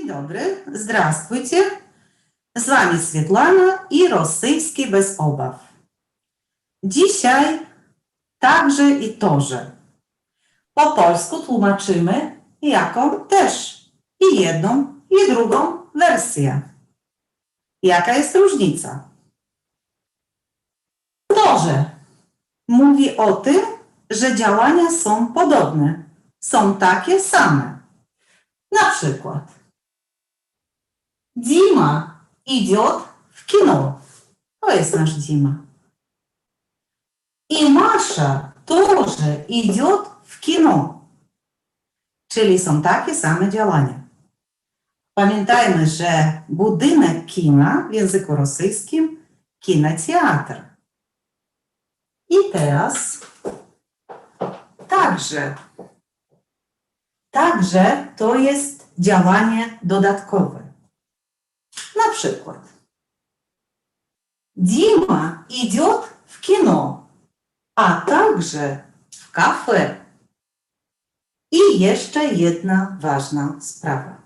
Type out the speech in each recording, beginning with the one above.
Dzień dobry, здравствуйте. Z Wami Swietlana i Rosyjski bez obaw. Dzisiaj także i torze. Po polsku tłumaczymy jako też i jedną i drugą wersję. Jaka jest różnica? Torze mówi o tym, że działania są podobne, są takie same. Na przykład Dima идет w kino. To jest nasz Dima. I Masza тоже идет w kino. Czyli są takie same działania. Pamiętajmy, że budynek kina w języku rosyjskim kinoteatr. I teraz także. Także to jest działanie dodatkowe. Na przykład. Дима идет в кино, a także w kafe. I jeszcze jedna ważna sprawa.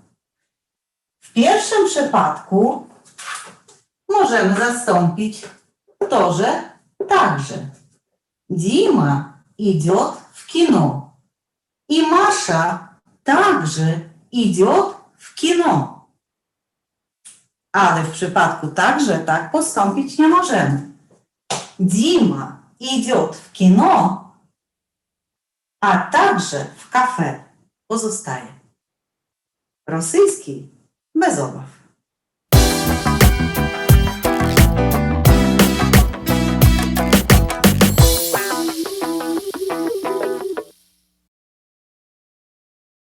W pierwszym przypadku możemy zastąpić to, że także. Дима идет в кино. И Маша также идет w kino. ale w przypadku także tak postąpić nie możemy. Dima idzie w kino, a także w kafe. Pozostaje. Rosyjski bez obaw.